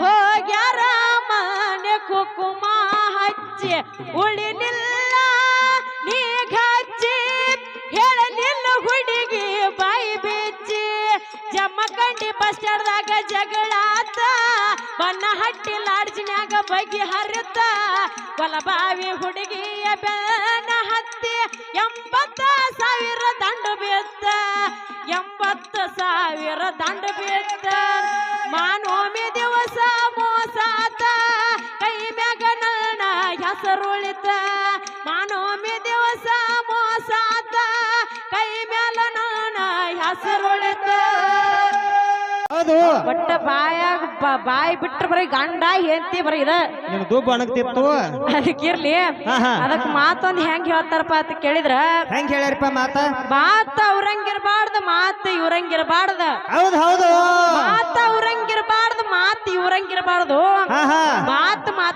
ಹೋಗ್ಯಾರ, ಮನೆ ಕುಕುಮ ಹಚ್ಚಿ ಉಳಿಲಿಲ್ಲ ನೀ ಹಚ್ಚಿ ಹೇಳಲಿಲ್ಲ ಹುಡುಗಿ ಬಾಯಿ ಬಿಚ್ಚಿ ಜಮ್ಮಕಂಡಿ ಬಸ್ ಸ್ಟ್ಯಾಂಡ್ದಾಗ ಜಗಳಾತ, ಬಣ್ಣ ಹಟ್ಟಿ ಲಾಡ್ಜಿನ್ಯಾಗ ಬಗೆ ಹರಿತ. ಕೊಲಬಾವಿ ಹುಡುಗಿಯ ಬೆನ್ನ ಹತ್ತಿ, ಎಂಬತ್ತ ಸಾವಿರ ದಂಡ ಬಿತ್ತ ಎಂಬತ್ತು ಸಾವಿರ ದಂಡ ಬಿತ್ತ ಹೆಸರುಳಿತ ಮಾನೋಮಿ ದಿವಸ ಮೋಸಾತ ಕೈ ಮ್ಯಾಲ ನನ್ನ ಹೆಸರುಳಿತ. ಅದು. ಬಟ್ಟ ಬಾಯಾಗ ಬಾಯಿ ಬಿಟ್ರ ಬರೀ ಗಂಡ ಹೆಂಡತಿ ಬರೀ ಇದ. ನಿನ್ ದುಬ್ಬ ಅಣಗ್ತಿತ್ತು. ಅದಕ್ಕಿರ್ಲಿ. ಅದಕ್ ಮಾತೊಂದ್ ಹೆಂಗ್ ಹೇಳ್ತಾರಪ್ಪ ಅಂತ ಕೇಳಿದ್ರ? ಹೆಂಗ್ ಹೇಳ್ಯಾರಪ್ಪ ಮಾತ? ಮಾತ ಅವ್ರಂಗಿರ್ಬಾರ್ದು ಮಾತು ಇವ್ರಂಗಿರ್ಬಾರ್ದು. ಹೌದು ಹೌದು. ಮಾತ ಅವ್ರಂಗಿರ್ಬಾರ್ದು ಮಾತು ಇವ್ರಂಗಿರ್ಬಾರ್ದು.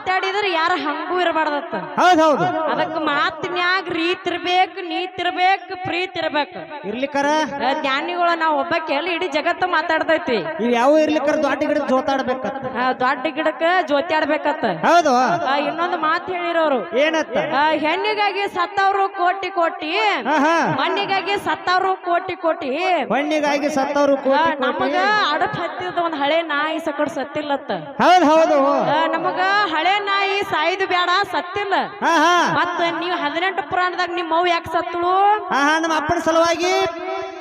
ಮಾತಾಡಿದ್ರ ಯಾರ ಹಂಗೂ ಇರಬಾರ್ದತ್ತ. ಹೌದು ಹೌದು. ಅದಕ್ ಮಾತಿನ್ಯಾಗ ರೀತಿ ಇರ್ಬೇಕು ನೀತಿ ಇರ್ಬೇಕು ಪ್ರೀತಿ ಇರ್ಬೇಕು. ಇರ್ಲಿಕ್ಕರ? ಆ ಜ್ಞಾನಿಗಳು ನಾವ್ ಒಬ್ಬಕ್ಕೆ ಕೇಳಿ ಇಡೀ ಜಗತ್ತು ಮಾತಾಡ್ತೈತಿ. ಇವ್ ಯಾವ ಇರ್ಲಿಕ್ಕರ ದೊಡ್ಡ ಗಿಡ ಜೋತಾಡ್ಬೇಕತ್ತ? ಆ, ದೊಡ್ಡ ಗಿಡಕ್ಕ ಜೋತಾಡ್ಬೇಕತ್ತ. ಹೌದು. ಆ, ಇನ್ನೊಂದು ಮಾತು ಹೇಳಿರೋರು. ಏನತ್ತ? ಆ, ಹೆಣ್ಣಿಗಾಗಿ ಸತ್ತವ್ರು ಕೋಟಿ ಕೋಟಿ ಹಾ ಹಾ ಮಣ್ಣಿಗಾಗಿ ಸತ್ತವ್ರು ಕೋಟಿ ಕೋಟಿ. ಮಣ್ಣಿಗಾಗಿ ಸತ್ತವ್ರು ಆ, ನಮಗ ಅಡಪ್ ಹತ್ತಿದ ಒಂದ್ ಹಳೆ ನಾಯಿ ಸಕಡ್ ಸತ್ತಿಲ್ಲತ್ತ. ಹೌದು ಹೌದು. ಆ, ನಮಗ ಹಳೆ ನಾಯಿ ಸಾಯ್ದು ಬೇಡ ಸತ್ತಿಲ್ಲ ಹಾ ಹಾ. ಮತ್ತ ನೀವ್ ಹದಿನೆಂಟು ಪುರಾಣದಾಗ ನಿಮ್ಮ ಮೌ ಯಾಕೆ ಸತ್ತಳು? ಹಾ ಹಾ ನಮ್ಮ ಅಪ್ಪನ ಸಲುವಾಗಿ.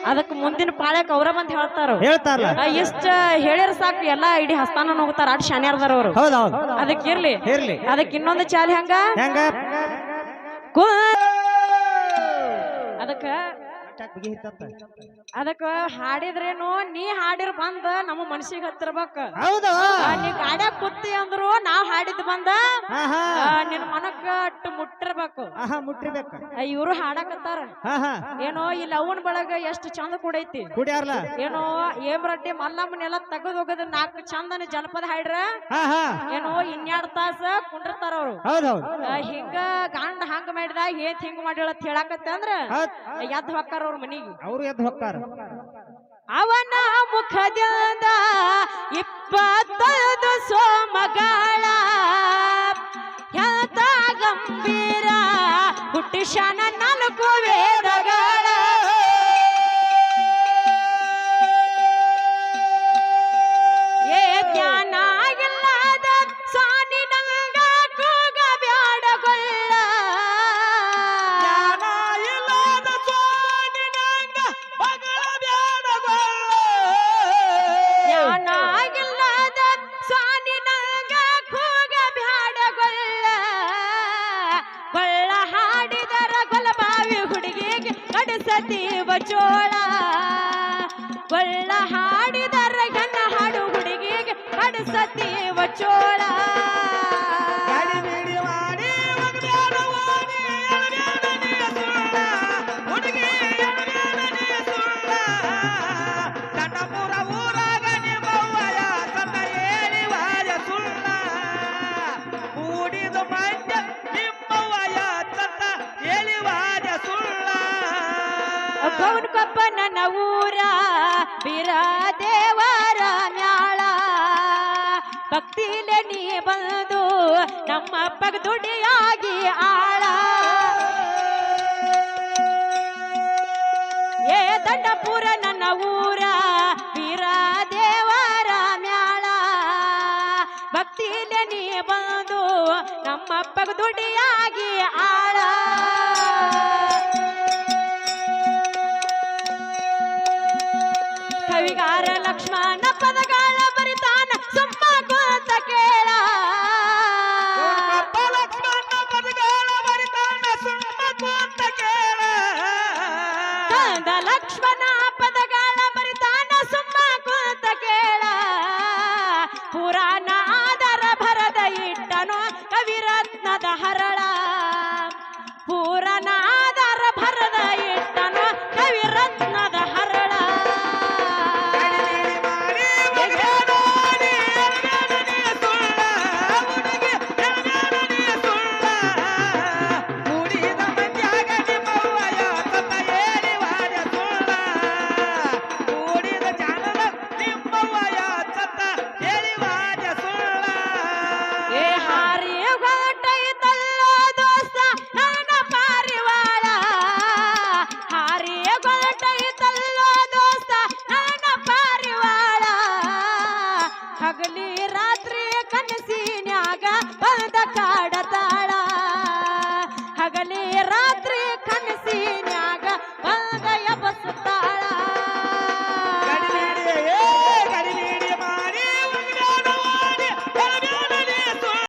ಅದಕ್ಕೆ ಮುಂದಿನ ಪಾಳ್ಯಕ್ ಅವ್ರ ಬಂದ್ ಹೇಳ್ತಾರ ಹೇಳ್ತಾರಲ್ಲ. ಇಷ್ಟ ಹೇಳಿರ ಸಾಕು ಎಲ್ಲಾ ಇಡೀ ಹಸ್ತಾನ ಹೋಗ್ತಾರ ಅಟ್ ಶಾನ್ಯಾರ್ದಾರ ಅವ್ರು. ಹೌದು ಹೌದು ಅದಕ್ಕೆ ಇರ್ಲಿ. ಇರ್ಲಿ. ಅದಕ್ಕೆ ಇನ್ನೊಂದು ಚಾಲಿ ಹಂಗ? ಹೆಂಗ? ಕೂ ಅದಕ್ಕ ಅದಕ್ಕ ಹಾಡಿದ್ರೇನು ನೀ ಹಾಡಿರ್ ಬಂದ ನಮ್ಮ ಮನಸ್ಸಿಗೆ ಹತ್ತಿರ್ಬೇಕ. ಹೌದು? ನೀ ಗಾಡ್ಯಾಗ ಕೂತಿ ಅಂದ್ರು ನಾವ್ ಹಾಡಿದ್ ಬಂದ ನಿನ್ ಮನಕ್ಕ ಅಟ್ಟು ಮುಟ್ಟಿರ್ಬೇಕು. ಮುಟ್ಟಿರ್ಬೇಕು. ಇವ್ರು ಹಾಡಕತ್ತಾರ. ಏನೋ ಇಲ್ಲಿ ಅವನ್ ಬಳಗ ಎಷ್ಟು ಚಂದ ಕೂಡೈತಿ. ಏನೋ ಏಮ್ರಡ್ಡಿ ಮಲ್ಲಮ್ಮನೆಲ್ಲ ತೆಗೆದು ಹೋಗದ ನಾಲ್ಕು ಚಂದನ ಜನಪದ ಹಾಡ್ರ. ಏನೋ ಇನ್ಯಾಡ್ ತಾಸ ಕುಂಡಿರ್ತಾರ ಅವ್ರು. ಹಿಂಗ ಗಂಡ ಹಂಗ ಮಾಡಿದ ಏತ್ ಹಿಂಗ ಮಾಡಿಳ ಹೇಳಕತ್ತ ಅಂದ್ರ ಎದ್ ಹೊಕ್ಕಾರ ಅವ್ರ ಮನೆಗೆ ಅವ್ರು ಎದ್ದು ಹೋಗ್ತಾರ. ಅವನ ಮುಖದಿಂದ ಇಪ್ಪತ್ತೈದು ಸೋಮಗಳ ಗಂಭೀರ ಹುಟ್ಟಿಶನ ನಾಲ್ಕು ವೇದಗಳ सती बचोड़ा ಕೌನ್ ಕೊಪ್ಪ ನನ್ನ ಊರ ಬೀರ ದೇವರ ಮ್ಯಾಳ. ಭಕ್ತಿಲೆ ನೀ ಬಂದು ನಮ್ಮ ಅಪ್ಪಗ ದುಡಿಯಾಗಿ ಆಳ. ಏ ದಂಡಪುರ ನನ್ನ ಊರ ಬೀರ ದೇವರ ಮ್ಯಾಳ. ಭಕ್ತಿಲೆ ನೀ ಬಂದು ನಮ್ಮ ಪಗ ದುಡಿಯಾಗಿ ಆಳ. ಕವಿಗಾರ ಲಕ್ಷ್ಮಣ ಪದಗಳ ಬರಿತಾನ ಸುಮ್ಮ ಕೂತ ಕೇಳ. ಲಕ್ಷ್ಮಣ ಪದಗಳ ಬರಿತಾನ ಸುಮ್ಮ ಕೂತ ಕೇಳ.